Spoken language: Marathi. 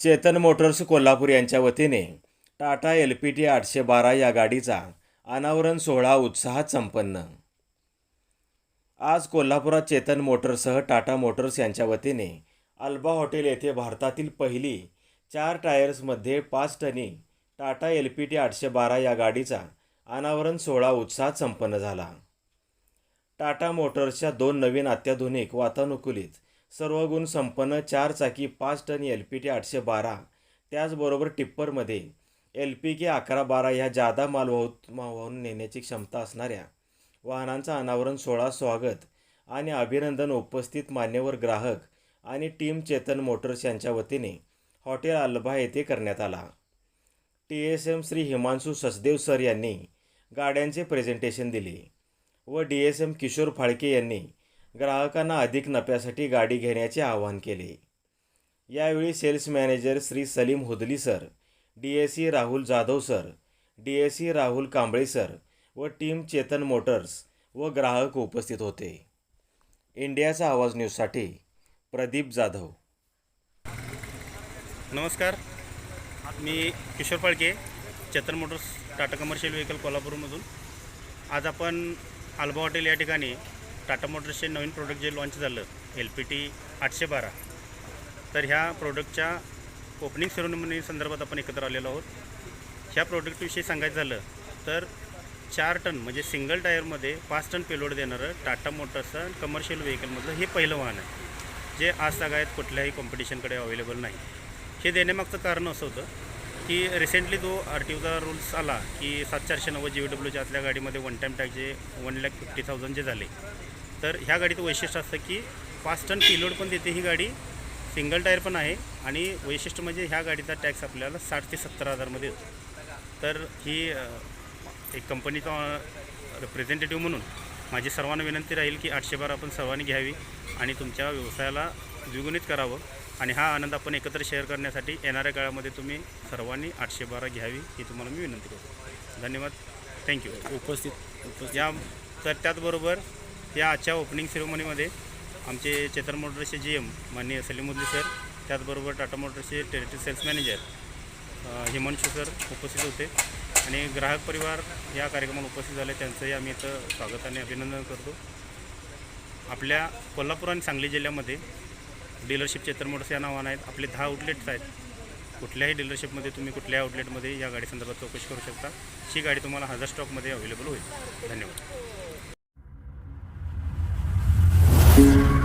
चेतन मोटर्स कोल्हापूर यांच्या वतीने टाटा एल पी टी आठशे बारा या गाडीचा अनावरण सोहळा उत्साहात संपन्न. आज कोल्हापुरात चेतन मोटर्ससह टाटा मोटर्स यांच्या वतीने अल्बा हॉटेल येथे भारतातील पहिली चार टायर्समध्ये पाच टनी टाटा एल पी टी आठशे बारा या गाडीचा अनावरण सोहळा उत्साहात संपन्न झाला. टाटा मोटर्सच्या दोन नवीन अत्याधुनिक वातानुकूलित सर्व गुण संपन्न चार चाकी पाच टन एल पी टी आठशे बारा. त्याचबरोबर टिप्परमध्ये एल पी के अकरा बारा ह्या जादा माल वाहू वाहून नेण्याची क्षमता असणाऱ्या वाहनांचा अनावरण सोहळा स्वागत आणि अभिनंदन उपस्थित मान्यवर ग्राहक आणि टीम चेतन मोटर्स यांच्या वतीने हॉटेल अल्बा येथे करण्यात आला. T S M Shri Himanshu Sachdev sir यांनी गाड्यांचे प्रेझेंटेशन दिले व D S M Kishor Phalke यांनी ग्राहकांना अधिक नफ्यासाठी गाडी घेण्याचे आवाहन केले. यावेळी sales manager Shri Salim Hudli sir D S C Rahul Jadhav sir D S C Rahul Kamble sir व टीम चेतन मोटर्स व ग्राहक उपस्थित होते. इंडियाचा आवाज न्यूजसाठी प्रदीप जाधव. नमस्कार. मी Kishor Phalke Chetan motors Tata commercial vehicle कोल्हापूरमधून. आज आपण आल्बा हॉटेल या ठिकाणी टाटा मोटर्सचे नवीन प्रोडक्ट जे लॉन्च झालं एल पी टी आठशे बारा. तर ह्या प्रोडक्टच्या ओपनिंग सेरेमनी संदर्भात आपण एकत्र आलेलो आहोत. ह्या प्रोडक्टविषयी सांगायचं झालं तर चार टन म्हणजे सिंगल टायरमध्ये पाच टन पेलोड देणारं टाटा मोटर्सचं कमर्शियल व्हेकलमधलं हे पहिलं वाहन आहे. जे आज सगळ्यात कुठल्याही कॉम्पिटिशनकडे अवेलेबल नाही. हे देण्यामागचं कारण असं होतं की रिसेंटली जो आर टी ओचा रूल्स आला की सात चारशे नव्वद जी डब्ल्यूच्या आतल्या गाडीमध्ये वन टाईम टॅक्सचे वन लॅक फिफ्टी थाउजंड जे झाले तर ह्या गाडीचं वैशिष्ट्य असतं की पाच टन किलोड पण देते ही गाडी. सिंगल टायर पण आहे आणि वैशिष्ट्य म्हणजे ह्या गाडीचा टॅक्स आपल्याला साठ ते सत्तर हजारमध्ये येतो. तर ही एक कंपनीचा रिप्रेझेंटेटिव्ह म्हणून माझी सर्वांना विनंती राहील की आठशे बार आपण सर्वांनी घ्यावी आणि तुमच्या व्यवसायाला द्विगुणित करावं आणि हा आनंद आपण एकत्र शेअर करण्यासाठी येणाऱ्या काळामध्ये तुम्ही सर्वांनी आठशे बारा घ्यावी ही तुम्हाला मी विनंती करतो. धन्यवाद. थँक्यू उपस्थित उपस्थित. या तर त्याचबरोबर या आजच्या ओपनिंग सेरेमनीमध्ये आमचे चेतन मोटर्सचे जी एम माननीय सलीमुद्दी सर त्याचबरोबर Tata मोटर्सचे territory sales manager Himanshu sir उपस्थित होते. आणि ग्राहक परिवार या कार्यक्रमाला उपस्थित झाले. त्यांचंही आम्ही इथं स्वागत आणि अभिनंदन करतो. आपल्या कोल्हापूर आणि सांगली जिल्ह्यामध्ये डीलरशिप चेतन मोटर्स या नावानं आहेत. आपले दहा आउटलेट्स आहेत. कुठल्याही डीलरशिपमध्ये तुम्ही कुठल्याही आउटलेटमध्ये या गाडी संदर्भात चौकशी करू शकता. ही गाडी तुम्हाला हजार स्टॉकमध्ये अवेलेबल होईल. धन्यवाद. Thank you.